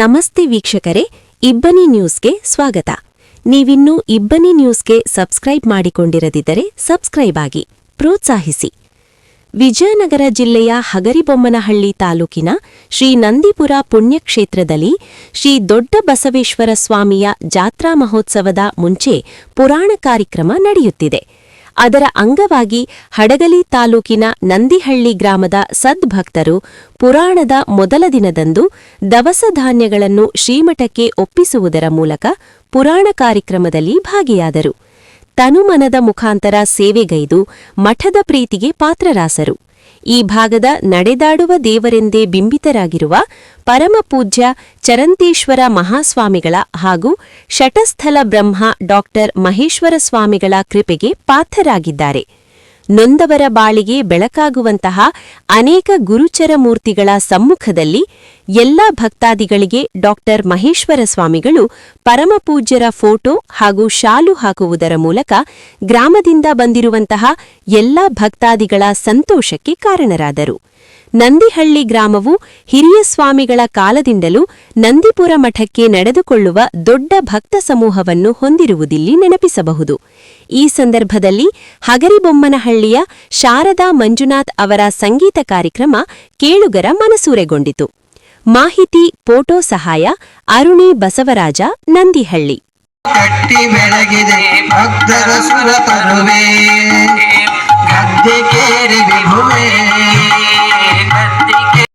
ನಮಸ್ತೆ ವೀಕ್ಷಕರೇ, ಇಬ್ಬನಿ ನ್ಯೂಸ್ಗೆ ಸ್ವಾಗತ. ನೀವಿನ್ನೂ ಇಬ್ಬನಿ ನ್ಯೂಸ್ಗೆ ಸಬ್ಸ್ಕ್ರೈಬ್ ಮಾಡಿಕೊಂಡಿರದಿದ್ದರೆ ಸಬ್ಸ್ಕ್ರೈಬ್ ಆಗಿ, ಪ್ರೋತ್ಸಾಹಿಸಿ. ವಿಜಯನಗರ ಜಿಲ್ಲೆಯ ಹಗರಿಬೊಮ್ಮನಹಳ್ಳಿ ತಾಲೂಕಿನ ಶ್ರೀ ನಂದಿಪುರ ಪುಣ್ಯಕ್ಷೇತ್ರದಲ್ಲಿ ಶ್ರೀ ದೊಡ್ಡ ಬಸವೇಶ್ವರ ಸ್ವಾಮಿಯ ಜಾತ್ರಾ ಮಹೋತ್ಸವದ ಮುಂಚೆ ಪುರಾಣ ಕಾರ್ಯಕ್ರಮ ನಡೆಯುತ್ತಿದೆ. ಅದರ ಅಂಗವಾಗಿ ಹಡಗಲಿ ತಾಲೂಕಿನ ನಂದಿಹಳ್ಳಿ ಗ್ರಾಮದ ಸದ್ಭಕ್ತರು ಪುರಾಣದ ಮೊದಲ ದಿನದಂದು ದವಸ ಧಾನ್ಯಗಳನ್ನು ಶ್ರೀಮಠಕ್ಕೆ ಒಪ್ಪಿಸುವುದರ ಮೂಲಕ ಪುರಾಣ ಕಾರ್ಯಕ್ರಮದಲ್ಲಿ ಭಾಗಿಯಾದರು. ತನುಮನದ ಮುಖಾಂತರ ಸೇವೆಗೈದು ಮಠದ ಪ್ರೀತಿಗೆ ಪಾತ್ರರಾಸರು. ಈ ಭಾಗದ ನಡೆದಾಡುವ ದೇವರೆಂದೇ ಬಿಂಬಿತರಾಗಿರುವ ಪರಮಪೂಜ್ಯ ಚರಂತೇಶ್ವರ ಮಹಾಸ್ವಾಮಿಗಳ ಹಾಗೂ ಶಟಸ್ಥಲ ಬ್ರಹ್ಮ ಡಾಕ್ಟರ್ ಮಹೇಶ್ವರ ಸ್ವಾಮಿಗಳ ಕೃಪೆಗೆ ಪಾತ್ರರಾಗಿದ್ದಾರೆ. ನೊಂದವರ ಬಾಳಿಗೆ ಬೆಳಕಾಗುವಂತಹ ಅನೇಕ ಗುರುಚರ ಮೂರ್ತಿಗಳ ಸಮ್ಮುಖದಲ್ಲಿ ಎಲ್ಲ ಭಕ್ತಾದಿಗಳಿಗೆ ಡಾಕ್ಟರ್ ಮಹೇಶ್ವರ ಸ್ವಾಮಿಗಳು ಪರಮಪೂಜ್ಯರ ಫೋಟೋ ಹಾಗೂ ಶಾಲು ಹಾಕುವುದರ ಮೂಲಕ ಗ್ರಾಮದಿಂದ ಬಂದಿರುವಂತಹ ಎಲ್ಲ ಭಕ್ತಾದಿಗಳ ಸಂತೋಷಕ್ಕೆ ಕಾರಣರಾದರು. ನಂದಿಹಳ್ಳಿ ಗ್ರಾಮವು ಹಿರಿಯ ಸ್ವಾಮಿಗಳ ಕಾಲದಿಂದಲೂ ನಂದಿಪುರ ಮಠಕ್ಕೆ ನಡೆದುಕೊಳ್ಳುವ ದೊಡ್ಡ ಭಕ್ತ ಸಮೂಹವನ್ನು ಹೊಂದಿರುವುದಿಲ್ಲಿ ನೆನಪಿಸಬಹುದು. ಈ ಸಂದರ್ಭದಲ್ಲಿ ಹಗರಿಬೊಮ್ಮನಹಳ್ಳಿಯ ಶಾರದಾ ಮಂಜುನಾಥ್ ಅವರ ಸಂಗೀತ ಕಾರ್ಯಕ್ರಮ ಕೇಳುಗರ ಮನಸೂರೆಗೊಂಡಿತು. ಮಾಹಿತಿ, ಫೋಟೋ ಸಹಾಯ, ಅರುಣಿ ಬಸವರಾಜ, ನಂದಿಹಳ್ಳಿ. ಕಟ್ಟಿ ಬೆಳಗಿದೆ ಭಕ್ತರ ಸುರ ತರುವೆ ಗದ್ದೆ ಕೇರಿ